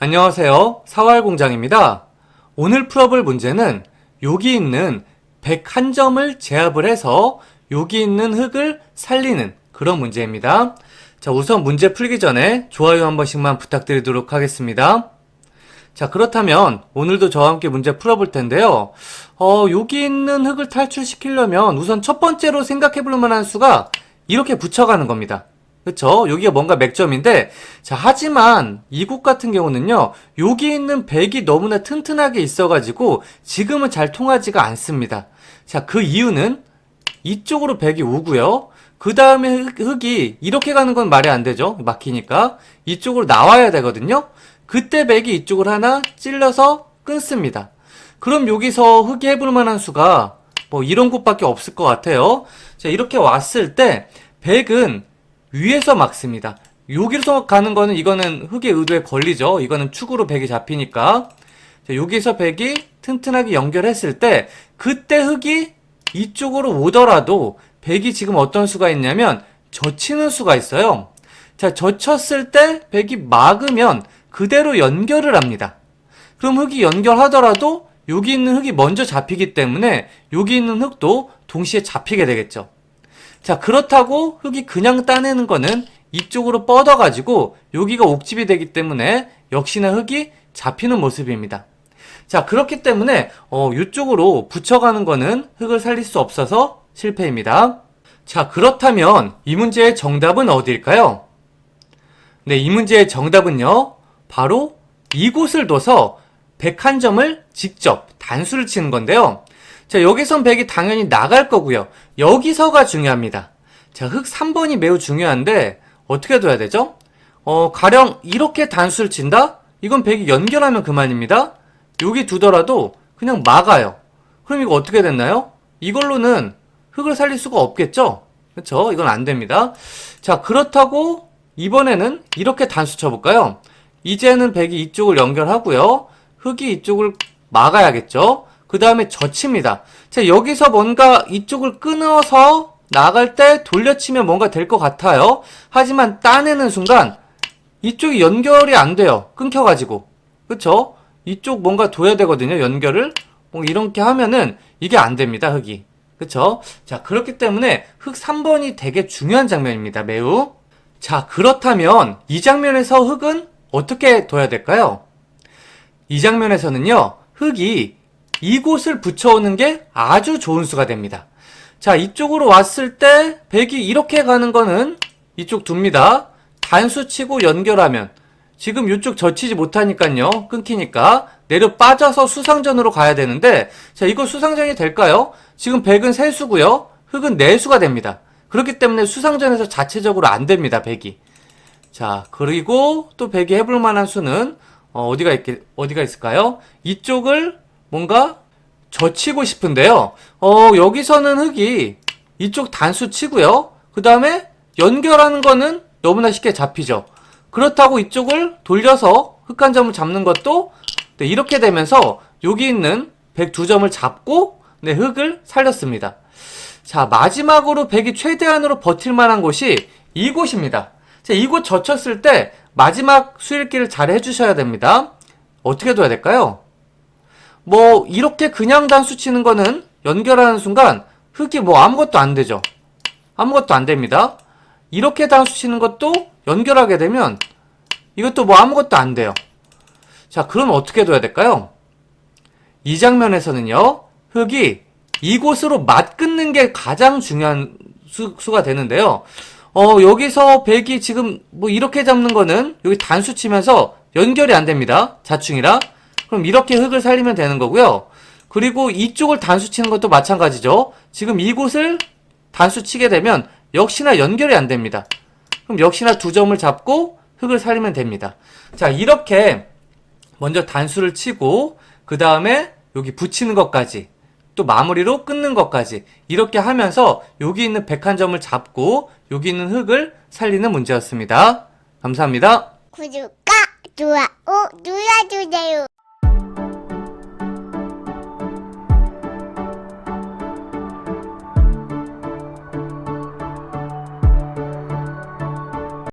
안녕하세요. 사활공장입니다. 오늘 풀어볼 문제는 여기 있는 101점을 제압을 해서 여기 있는 흙을 살리는 그런 문제입니다. 자, 우선 문제 풀기 전에 좋아요 한 번씩만 부탁드리도록 하겠습니다. 자, 그렇다면 오늘도 저와 함께 문제 풀어볼 텐데요. 어, 여기 있는 흙을 탈출시키려면 우선 첫 번째로 생각해 볼 만한 수가 이렇게 붙여가는 겁니다. 그쵸? 여기가 뭔가 맥점인데, 자, 하지만 이곳 같은 경우는요, 여기 있는 백이 너무나 튼튼하게 있어가지고 지금은 잘 통하지가 않습니다. 자, 그 이유는 이쪽으로 백이 오고요. 그 다음에 흙이 이렇게 가는 건 말이 안 되죠. 막히니까. 이쪽으로 나와야 되거든요. 그때 백이 이쪽을 하나 찔러서 끊습니다. 그럼 여기서 흙이 해볼 만한 수가 뭐 이런 곳밖에 없을 것 같아요. 자, 이렇게 왔을 때 백은 위에서 막습니다. 여기서 가는 거는 이거는 흙의 의도에 걸리죠. 이거는 축으로 백이 잡히니까. 자, 여기서 백이 튼튼하게 연결했을 때 그때 흙이 이쪽으로 오더라도 백이 지금 어떤 수가 있냐면 젖히는 수가 있어요. 자, 젖혔을 때 백이 막으면 그대로 연결을 합니다. 그럼 흙이 연결하더라도 여기 있는 흙이 먼저 잡히기 때문에 여기 있는 흙도 동시에 잡히게 되겠죠. 자, 그렇다고 흙이 그냥 따내는 거는 이쪽으로 뻗어가지고 여기가 옥집이 되기 때문에 역시나 흙이 잡히는 모습입니다. 자, 그렇기 때문에 어, 이쪽으로 붙여가는 거는 흙을 살릴 수 없어서 실패입니다. 자, 그렇다면 이 문제의 정답은 어디일까요? 네, 이 문제의 정답은요. 바로 이곳을 둬서 101점을 직접 단수를 치는 건데요. 자, 여기선 100이 당연히 나갈 거고요. 여기서가 중요합니다. 자, 흙 3번이 매우 중요한데 어떻게 둬야 되죠? 어, 가령 이렇게 단수를 친다? 이건 100이 연결하면 그만입니다. 여기 두더라도 그냥 막아요. 그럼 이거 어떻게 됐나요? 이걸로는 흙을 살릴 수가 없겠죠? 그렇죠? 이건 안 됩니다. 자, 그렇다고 이번에는 이렇게 단수 쳐볼까요? 이제는 백이 이쪽을 연결하고요. 흙이 이쪽을 막아야겠죠? 그 다음에 젖힙니다. 자, 여기서 뭔가 이쪽을 끊어서 나갈 때 돌려치면 뭔가 될 것 같아요. 하지만 따내는 순간 이쪽이 연결이 안 돼요. 끊겨가지고. 그쵸? 이쪽 뭔가 둬야 되거든요. 연결을. 뭐 이렇게 하면은 이게 안 됩니다. 흙이. 그쵸? 자, 그렇기 때문에 흙 3번이 되게 중요한 장면입니다. 매우. 자, 그렇다면 이 장면에서 흙은 어떻게 둬야 될까요? 이 장면에서는요, 흙이 이곳을 붙여오는 게 아주 좋은 수가 됩니다. 자, 이쪽으로 왔을 때 백이 이렇게 가는 거는 이쪽 둡니다. 단수 치고 연결하면 지금 이쪽 젖히지 못하니까요. 끊기니까 내려 빠져서 수상전으로 가야 되는데 자, 이거 수상전이 될까요? 지금 백은 세수고요. 흙은 네수가 됩니다. 그렇기 때문에 수상전에서 자체적으로 안 됩니다. 백이. 자, 그리고 또 백이 해볼 만한 수는 어, 디가 있, 어디가 있을까요? 이쪽을 뭔가 젖히고 싶은데요. 어, 여기서는 흙이 이쪽 단수 치고요. 그 다음에 연결하는 거는 너무나 쉽게 잡히죠. 그렇다고 이쪽을 돌려서 흙 한 점을 잡는 것도 네, 이렇게 되면서 여기 있는 102점을 잡고 네, 흙을 살렸습니다. 자, 마지막으로 백이 최대한으로 버틸 만한 곳이 이곳입니다. 자, 이곳 젖혔을 때 마지막 수일기를 잘 해주셔야 됩니다. 어떻게 둬야 될까요? 뭐, 이렇게 그냥 단수 치는 거는 연결하는 순간 흙이 뭐 아무것도 안 되죠. 아무것도 안 됩니다. 이렇게 단수 치는 것도 연결하게 되면 이것도 뭐 아무것도 안 돼요. 자, 그럼 어떻게 둬야 될까요? 이 장면에서는요, 흙이 이곳으로 맞끊는 게 가장 중요한 수, 수가 되는데요. 어, 여기서 백이 지금 뭐 이렇게 잡는 거는 여기 단수 치면서 연결이 안 됩니다. 자충이라. 그럼 이렇게 흙을 살리면 되는 거고요. 그리고 이쪽을 단수 치는 것도 마찬가지죠. 지금 이곳을 단수 치게 되면 역시나 연결이 안 됩니다. 그럼 역시나 두 점을 잡고 흙을 살리면 됩니다. 자, 이렇게 먼저 단수를 치고 그 다음에 여기 붙이는 것까지 또 마무리로 끊는 것까지 이렇게 하면서 여기 있는 101점을 잡고 여기 있는 흙을 살리는 문제였습니다. 감사합니다. 구독과 좋아요 눌러주세요.